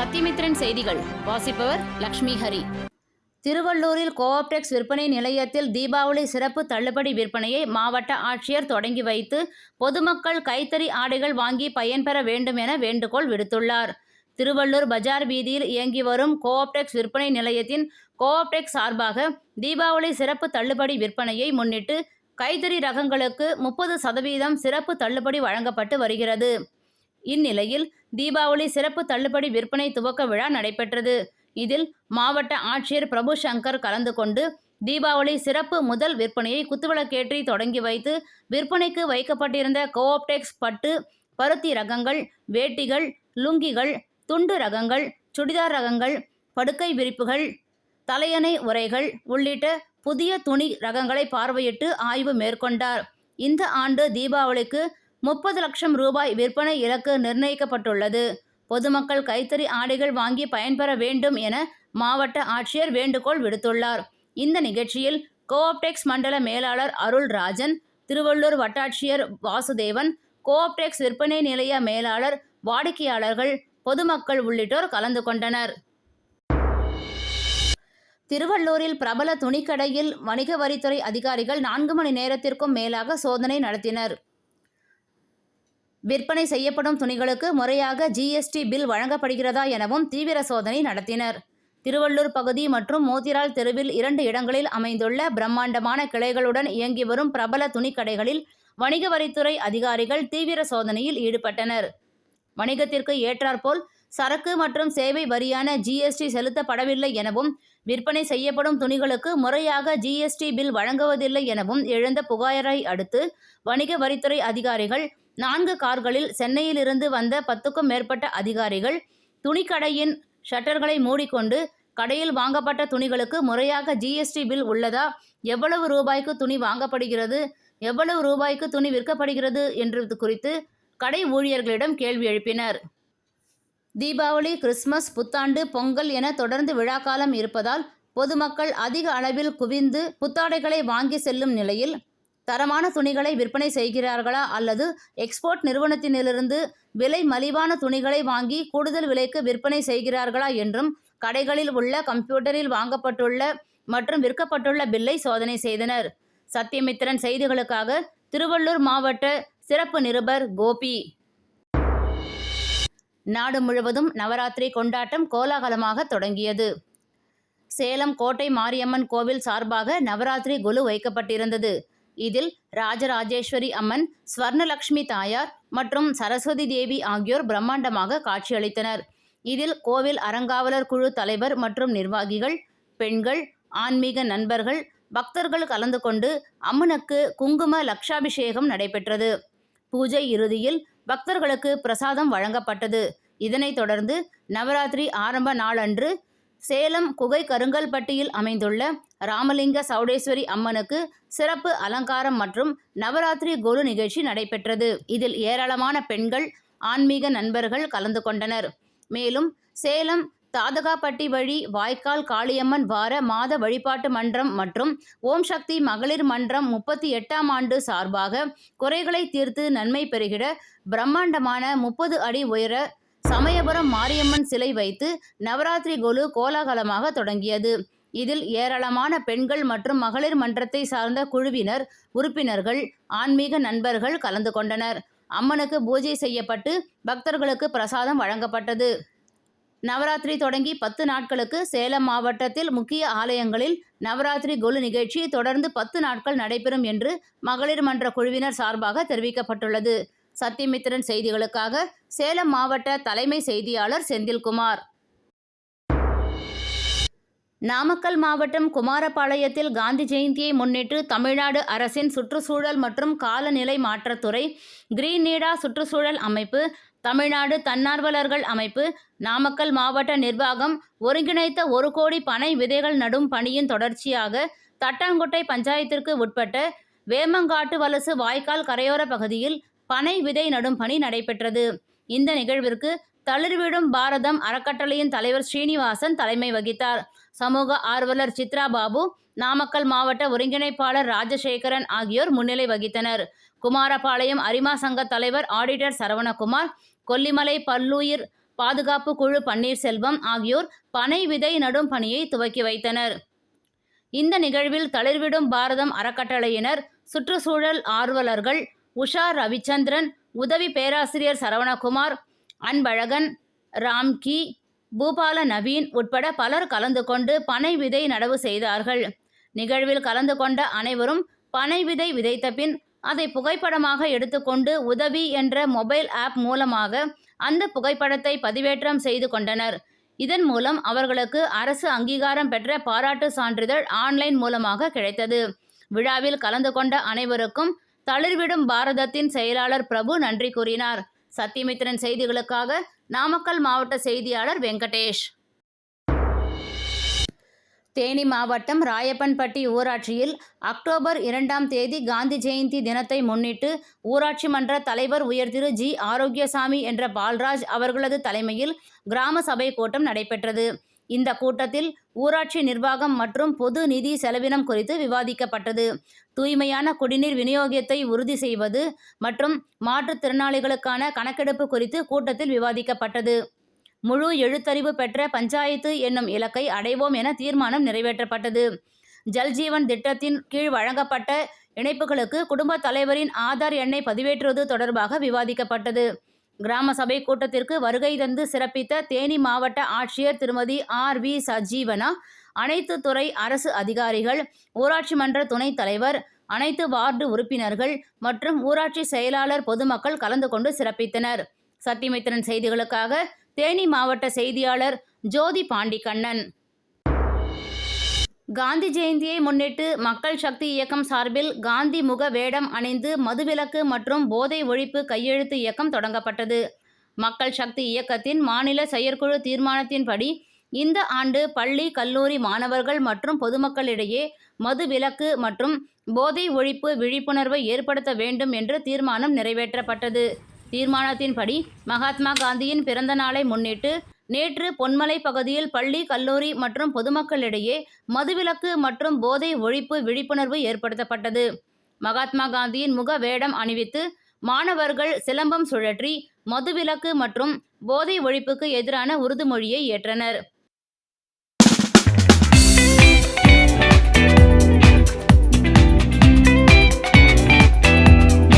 சத்தியமித்ரன் செய்திகள். வாசிப்பவர் லக்ஷ்மி ஹரி. திருவள்ளூரில் கோஆப்டெக்ஸ் விற்பனை நிலையத்தில் தீபாவளி சிறப்பு தள்ளுபடி விற்பனையை மாவட்ட ஆட்சியர் தொடங்கி வைத்து பொதுமக்கள் கைத்தறி ஆடைகள் வாங்கி பயன்பெற வேண்டும் என வேண்டுகோள் விடுத்துள்ளார். திருவள்ளூர் பஜார் வீதியில் இயங்கி வரும் கோஆப்டெக்ஸ் விற்பனை நிலையத்தின் கோஆப்டெக்ஸ் சார்பாக தீபாவளி சிறப்பு தள்ளுபடி விற்பனையை முன்னிட்டு கைத்தறி ரகங்களுக்கு முப்பது சதவீதம் சிறப்பு தள்ளுபடி வழங்கப்பட்டு வருகிறது. இந்நிலையில் தீபாவளி சிறப்பு தள்ளுபடி விற்பனை துவக்க விழா நடைபெற்றது. இதில் மாவட்ட ஆட்சியர் பிரபு சங்கர் கலந்து கொண்டு தீபாவளி சிறப்பு முதல் விற்பனையை குத்துவிளக்கேற்றி தொடங்கி வைத்து விற்பனைக்கு வைக்கப்பட்டிருந்த கோஆப்டெக்ஸ் பட்டு பருத்தி ரகங்கள் வேட்டிகள் லுங்கிகள் துண்டு ரகங்கள் சுடிதார் ரகங்கள் படுக்கை விரிப்புகள் தலையணை உரைகள் உள்ளிட்ட புதிய துணி ரகங்களை பார்வையிட்டு ஆய்வு மேற்கொண்டார். இந்த ஆண்டு தீபாவளிக்கு முப்பது லட்சம் ரூபாய் விற்பனை இலக்கு நிர்ணயிக்கப்பட்டுள்ளது. பொதுமக்கள் கைத்தறி ஆடைகள் வாங்கி பயன்பெற வேண்டும் என மாவட்ட ஆட்சியர் வேண்டுகோள் விடுத்துள்ளார். இந்த நிகழ்ச்சியில் கோஆப்டெக்ஸ் மண்டல மேலாளர் அருள் ராஜன் திருவள்ளூர் வட்டாட்சியர் வாசுதேவன் கோஆப்டெக்ஸ் விற்பனை நிலைய மேலாளர் வாடிக்கையாளர்கள் பொதுமக்கள் உள்ளிட்டோர் கலந்து கொண்டனர். திருவள்ளூரில் பிரபல துணிக்கடையில் வணிக வரித்துறை அதிகாரிகள் நான்கு மணி நேரத்திற்கும் மேலாக சோதனை நடத்தினர். விற்பனை செய்யப்படும் துணிகளுக்கு முறையாக ஜிஎஸ்டி பில் வழங்கப்படுகிறதா எனவும் தீவிர சோதனை நடத்தினர். திருவள்ளூர் பகுதி மற்றும் மோதிரால் தெருவில் இரண்டு இடங்களில் அமைந்துள்ள பிரம்மாண்டமான கிளைகளுடன் இயங்கி வரும் பிரபல துணிக்கடைகளில் வணிக வரித்துறை அதிகாரிகள் தீவிர சோதனையில் ஈடுபட்டனர். வணிகத்திற்கு ஏற்றாற்போல் சரக்கு மற்றும் சேவை வரியான ஜிஎஸ்டி செலுத்தப்படவில்லை எனவும் விற்பனை செய்யப்படும் துணிகளுக்கு முறையாக ஜிஎஸ்டி பில் வழங்குவதில்லை எனவும் எழுந்த புகாரை அடுத்து வணிக வரித்துறை அதிகாரிகள் நான்கு கார்களில் சென்னையிலிருந்து வந்த பத்துக்கும் மேற்பட்ட அதிகாரிகள் துணிக்கடையின் ஷட்டர்களை மூடிக்கொண்டு கடையில் வாங்கப்பட்ட துணிகளுக்கு முறையாக ஜிஎஸ்டி பில் உள்ளதா? எவ்வளவு ரூபாய்க்கு துணி வாங்கப்படுகிறது? எவ்வளவு ரூபாய்க்கு துணி விற்கப்படுகிறது என்றது குறித்து கடை ஊழியர்களிடம் கேள்வி எழுப்பினர். தீபாவளி கிறிஸ்மஸ் புத்தாண்டு பொங்கல் என தொடர்ந்து விழாக்காலம் இருப்பதால் பொதுமக்கள் அதிக அளவில் குவிந்து புத்தாடைகளை வாங்கி செல்லும் நிலையில் தரமான துணிகளை விற்பனை செய்கிறார்களா அல்லது எக்ஸ்போர்ட் நிறுவனத்தினிலிருந்து விலை மலிவான துணிகளை வாங்கி கூடுதல் விலைக்கு விற்பனை செய்கிறார்களா என்றும் கடைகளில் உள்ள கம்ப்யூட்டரில் வாங்கப்பட்டுள்ள மற்றும் விற்கப்பட்டுள்ள பில்லை சோதனை செய்தனர். சத்யமித்திரன் செய்திகளுக்காக திருவள்ளூர் மாவட்ட சிறப்பு நிருபர் கோபி. நாடு முழுவதும் நவராத்திரி கொண்டாட்டம் கோலாகலமாக தொடங்கியது. சேலம் கோட்டை மாரியம்மன் கோவில் சார்பாக நவராத்திரி குழு வைக்கப்பட்டிருந்தது. இதில் ராஜராஜேஸ்வரி அம்மன் ஸ்வர்ணலக்ஷ்மி தாயார் மற்றும் சரஸ்வதி தேவி ஆகியோர் பிரம்மாண்டமாக காட்சியளித்தனர். இதில் கோவில் அறங்காவலர் குழு தலைவர் மற்றும் நிர்வாகிகள் பெண்கள் ஆன்மீக நண்பர்கள் பக்தர்கள் கலந்து கொண்டு அம்மனுக்கு குங்கும லக்ஷாபிஷேகம் நடைபெற்றது. பூஜை இறுதியில் பக்தர்களுக்கு பிரசாதம் வழங்கப்பட்டது. இதனைத் தொடர்ந்து நவராத்திரி ஆரம்ப நாளன்று சேலம் குகை கருங்கல்பட்டியில் அமைந்துள்ள ராமலிங்க சௌடேஸ்வரி அம்மனுக்கு சிறப்பு அலங்காரம் மற்றும் நவராத்திரி குரு நிகழ்ச்சி நடைபெற்றது. இதில் ஏராளமான பெண்கள் ஆன்மீக நண்பர்கள் கலந்து கொண்டனர். மேலும் சேலம் தாதகாப்பட்டி வழி வாய்க்கால் காளியம்மன் வார மாத வழிபாட்டு மன்றம் மற்றும் ஓம் சக்தி மகளிர் மன்றம் முப்பத்தி எட்டாம் ஆண்டு சார்பாக குறைகளை தீர்த்து நன்மை பெறுகிற பிரம்மாண்டமான முப்பது அடி உயர சமயபுரம் மாரியம்மன் சிலை வைத்து நவராத்திரி கொலு கோலாகலமாக தொடங்கியது. இதில் ஏராளமான பெண்கள் மற்றும் மகளிர் மன்றத்தை சார்ந்த குழுவினர் உறுப்பினர்கள் ஆன்மீக நண்பர்கள் கலந்து கொண்டனர். அம்மனுக்கு பூஜை செய்யப்பட்டு பக்தர்களுக்கு பிரசாதம் வழங்கப்பட்டது. நவராத்திரி தொடங்கி பத்து நாட்களுக்கு சேலம் மாவட்டத்தில் முக்கிய ஆலயங்களில் நவராத்திரி கொலு நிகழ்ச்சி தொடர்ந்து பத்து நாட்கள் நடைபெறும் என்று மகளிர் மன்ற குழுவினர் சார்பாக தெரிவிக்கப்பட்டுள்ளது. சத்தியமித்திரன் செய்திகளுக்காக சேலம் மாவட்ட தலைமை செய்தியாளர் செந்தில்குமார். நாமக்கல் மாவட்டம் குமாரபாளையத்தில் காந்தி ஜெயந்தியை முன்னிட்டு தமிழ்நாடு அரசின் சுற்றுச்சூழல் மற்றும் காலநிலை மாற்றத்துறை கிரீன் நீடா சுற்றுச்சூழல் அமைப்பு தமிழ்நாடு தன்னார்வலர்கள் அமைப்பு நாமக்கல் மாவட்ட நிர்வாகம் ஒருங்கிணைத்த ஒரு கோடி பனை விதைகள் நடும் பணியின் தொடர்ச்சியாக தட்டாங்குட்டை பஞ்சாயத்திற்கு உட்பட்ட வேமங்காட்டு வலசு வாய்க்கால் கரையோர பகுதியில் பனை விதை நடும் பணி நடைபெற்றது. இந்த நிகழ்விற்கு தளிர்விடும் பாரதம் அறக்கட்டளையின் தலைவர் ஸ்ரீனிவாசன் தலைமை வகித்தார். சமூக ஆர்வலர் சித்ரா பாபு நாமக்கல் மாவட்ட ஒருங்கிணைப்பாளர் ராஜசேகரன் ஆகியோர் முன்னிலை வகித்தனர். குமாரபாளையம் அரிமா சங்க தலைவர் ஆடிட்டர் சரவணகுமார் கொல்லிமலை பல்லூயிர் பாதுகாப்பு குழு பன்னீர்செல்வம் ஆகியோர் பனை விதை நடும் பணியை துவக்கி வைத்தனர். இந்த நிகழ்வில் தளிர்விடும் பாரதம் அறக்கட்டளையினர் சுற்றுச்சூழல் ஆர்வலர்கள் உஷா ரவிச்சந்திரன் உதவி பேராசிரியர் சரவணகுமார் அன்பழகன் ராம்கி பூபால நவீன் உட்பட பலர் கலந்து கொண்டு பனை விதை நடவு செய்தார்கள். நிகழ்வில் கலந்து கொண்ட அனைவரும் பனை விதை விதைத்த பின் அதை புகைப்படமாக எடுத்துக்கொண்டு உதவி என்ற மொபைல் ஆப் மூலமாக அந்த புகைப்படத்தை பதிவேற்றம் செய்து கொண்டனர். இதன் மூலம் அவர்களுக்கு அரசு அங்கீகாரம் பெற்ற பாராட்டு சான்றிதழ் ஆன்லைன் மூலமாக கிடைத்தது. விழாவில் கலந்து கொண்ட அனைவருக்கும் தளிர்விடும் பாரதத்தின் செயலாளர் பிரபு நன்றி கூறினார். சத்தியமித்திரன் செய்திகளுக்காக நாமக்கல் மாவட்ட செய்தியாளர் வெங்கடேஷ். தேனி மாவட்டம் ராயப்பன்பட்டி ஊராட்சியில் அக்டோபர் இரண்டாம் தேதி காந்தி ஜெயந்தி தினத்தை முன்னிட்டு ஊராட்சி மன்ற தலைவர் உயர்திரு ஜி. ஆரோக்கியசாமி என்ற பால்ராஜ் அவர்களது தலைமையில் கிராம சபை கூட்டம் நடைபெற்றது. இந்த கூட்டத்தில் ஊராட்சி நிர்வாகம் மற்றும் பொது நிதி செலவினம் குறித்து விவாதிக்கப்பட்டது. தூய்மையான குடிநீர் விநியோகத்தை உறுதி செய்வது மற்றும் மாற்றுத்திறனாளிகளுக்கான கணக்கெடுப்பு குறித்து கூட்டத்தில் விவாதிக்கப்பட்டது. முழு எழுத்தறிவு பெற்ற பஞ்சாயத்து என்னும் இலக்கை அடைவோம் என தீர்மானம் நிறைவேற்றப்பட்டது. ஜல்ஜீவன் திட்டத்தின் கீழ் வழங்கப்பட்ட இணைப்புகளுக்கு குடும்பத் தலைவரின் ஆதார் எண்ணை பதிவேற்றுவது தொடர்பாக விவாதிக்கப்பட்டது. கிராம சபை கூட்டத்திற்கு வருகை தந்து சிறப்பித்த தேனி மாவட்ட ஆட்சியர் திருமதி ஆர் வி சஜீவனா அனைத்து துறை அரசு அதிகாரிகள் ஊராட்சி மன்ற துணைத் தலைவர் அனைத்து வார்டு உறுப்பினர்கள் மற்றும் ஊராட்சி செயலாளர் பொதுமக்கள் கலந்து கொண்டு சிறப்பித்தனர். சத்தியமித்திரன் செய்திகளுக்காக தேனி மாவட்ட செய்தியாளர் ஜோதி பாண்டிக்கண்ணன். காந்தி ஜெயந்தியை முன்னிட்டு மக்கள் சக்தி இயக்கம் சார்பில் காந்தி முக வேடம் அணிந்து மதுவிலக்கு மற்றும் போதை ஒழிப்பு கையெழுத்து இயக்கம் தொடங்கப்பட்டது. மக்கள் சக்தி இயக்கத்தின் மாநில செயற்குழு தீர்மானத்தின்படி இந்த ஆண்டு பள்ளி கல்லூரி மாணவர்கள் மற்றும் பொதுமக்களிடையே மது விலக்கு மற்றும் போதை ஒழிப்பு விழிப்புணர்வை ஏற்படுத்த வேண்டும் என்று தீர்மானம் நிறைவேற்றப்பட்டது. தீர்மானத்தின்படி மகாத்மா காந்தியின் பிறந்த நாளை முன்னிட்டு நேற்று பொன்மலை பகுதியில் பள்ளி கல்லூரி மற்றும் பொதுமக்களிடையே மதுவிலக்கு மற்றும் போதை ஒழிப்பு விழிப்புணர்வு ஏற்படுத்தப்பட்டது. மகாத்மா காந்தியின் முக வேடம் அணிவித்து மாணவர்கள் சிலம்பம் சுழற்றி மதுவிலக்கு மற்றும் போதை ஒழிப்புக்கு எதிரான உறுதிமொழியை ஏற்றனர்.